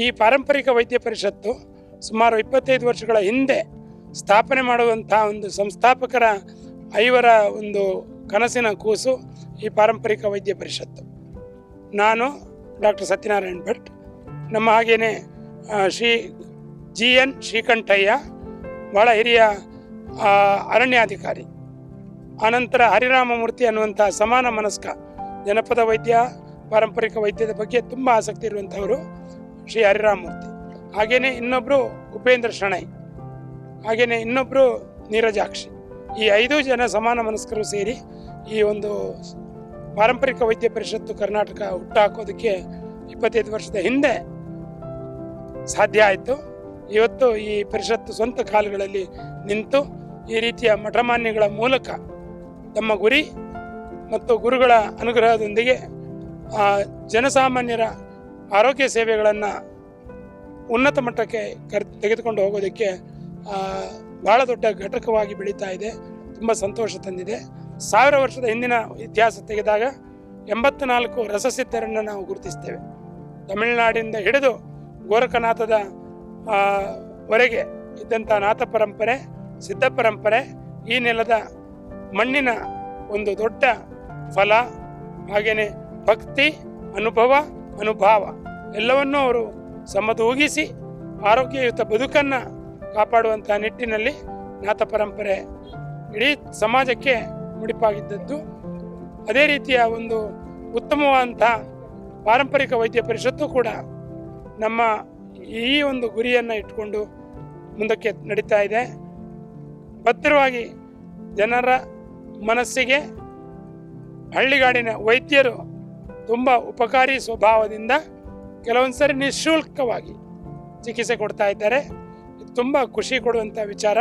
ಈ ಪಾರಂಪರಿಕ ವೈದ್ಯ ಪರಿಷತ್ತು ಸುಮಾರು ಇಪ್ಪತ್ತೈದು ವರ್ಷಗಳ ಹಿಂದೆ ಸ್ಥಾಪನೆ ಮಾಡುವಂಥ ಒಂದು ಸಂಸ್ಥಾಪಕರ ಐವರ ಒಂದು ಕನಸಿನ ಕೂಸು ಈ ಪಾರಂಪರಿಕ ವೈದ್ಯ ಪರಿಷತ್ತು. ನಾನು ಡಾಕ್ಟರ್ ಸತ್ಯನಾರಾಯಣ್ ಭಟ್. ನಮ್ಮ ಹಾಗೇನೆ ಶ್ರೀ ಜಿ ಎನ್ ಶ್ರೀಕಂಠಯ್ಯ ಭಾಳ ಹಿರಿಯ ಅರಣ್ಯಾಧಿಕಾರಿ. ಆನಂತರ ಹರಿರಾಮಮೂರ್ತಿ ಅನ್ನುವಂಥ ಸಮಾನ ಮನಸ್ಕ ಜನಪದ ವೈದ್ಯ, ಪಾರಂಪರಿಕ ವೈದ್ಯದ ಬಗ್ಗೆ ತುಂಬ ಆಸಕ್ತಿ ಇರುವಂಥವರು ಶ್ರೀ ಹರಿರಾಮೂರ್ತಿ ಹಾಗೇನೆ ಇನ್ನೊಬ್ಬರು ಉಪೇಂದ್ರ ಶಣೈ ಹಾಗೇನೆ ಇನ್ನೊಬ್ಬರು ನೀರಜಾಕ್ಷಿ. ಈ ಐದು ಜನ ಸಮಾನ ಮನಸ್ಕರು ಸೇರಿ ಈ ಒಂದು ಪಾರಂಪರಿಕ ವೈದ್ಯ ಪರಿಷತ್ತು ಕರ್ನಾಟಕ ಹುಟ್ಟಾಕೋದಕ್ಕೆ ಇಪ್ಪತ್ತೈದು ವರ್ಷದ ಹಿಂದೆ ಸಾಧ್ಯ ಆಯಿತು. ಇವತ್ತು ಈ ಪರಿಷತ್ತು ಸ್ವಂತ ಕಾಲುಗಳಲ್ಲಿ ನಿಂತು ಈ ರೀತಿಯ ಮಠಮಾನ್ಯಗಳ ಮೂಲಕ ತಮ್ಮ ಗುರಿ ಮತ್ತು ಗುರುಗಳ ಅನುಗ್ರಹದೊಂದಿಗೆ ಜನಸಾಮಾನ್ಯರ ಆರೋಗ್ಯ ಸೇವೆಗಳನ್ನು ಉನ್ನತ ಮಟ್ಟಕ್ಕೆ ಕರ್, ತೆಗೆದುಕೊಂಡು ಹೋಗೋದಕ್ಕೆ ಭಾಳ ದೊಡ್ಡ ಘಟಕವಾಗಿ ಬೆಳೀತಾ ಇದೆ. ತುಂಬ ಸಂತೋಷ ತಂದಿದೆ. ಸಾವಿರ ವರ್ಷದ ಹಿಂದಿನ ಇತಿಹಾಸ ತೆಗೆದಾಗ ಎಂಬತ್ತು ನಾಲ್ಕು ರಸಸಿದ್ಧರನ್ನು ನಾವು ಗುರುತಿಸ್ತೇವೆ. ತಮಿಳುನಾಡಿಂದ ಹಿಡಿದು ಗೋರಖನಾಥದ ವರೆಗೆ ಇದ್ದಂಥ ನಾಥ ಪರಂಪರೆ, ಸಿದ್ಧ ಪರಂಪರೆ, ಈ ನೆಲದ ಮಣ್ಣಿನ ಒಂದು ದೊಡ್ಡ ಫಲ ಹಾಗೆಯೇ ಭಕ್ತಿ, ಅನುಭವ ಅನುಭಾವ ಎಲ್ಲವನ್ನೂ ಅವರು ಸಮತೂಗಿಸಿ ಆರೋಗ್ಯಯುತ ಬದುಕನ್ನು ಕಾಪಾಡುವಂಥ ನಿಟ್ಟಿನಲ್ಲಿ ನಾಥ ಪರಂಪರೆ ಇಡೀ ಸಮಾಜಕ್ಕೆ ಮುಡಿಪಾಗಿದ್ದದ್ದು. ಅದೇ ರೀತಿಯ ಒಂದು ಉತ್ತಮವಾದಂಥ ಪಾರಂಪರಿಕ ವೈದ್ಯ ಪರಿಷತ್ತು ಕೂಡ ನಮ್ಮ ಈ ಒಂದು ಗುರಿಯನ್ನು ಇಟ್ಕೊಂಡು ಮುಂದಕ್ಕೆ ನಡೀತಾ ಇದೆ. ಭದ್ರವಾಗಿ ಜನರ ಮನಸ್ಸಿಗೆ ಹಳ್ಳಿಗಾಡಿನ ವೈದ್ಯರು ತುಂಬ ಉಪಕಾರಿ ಸ್ವಭಾವದಿಂದ ಕೆಲವೊಂದು ಸರಿ ನಿಶುಲ್ಕವಾಗಿ ಚಿಕಿತ್ಸೆ ಕೊಡ್ತಾ ಇದ್ದಾರೆ. ಇದು ತುಂಬ ಖುಷಿ ಕೊಡುವಂಥ ವಿಚಾರ.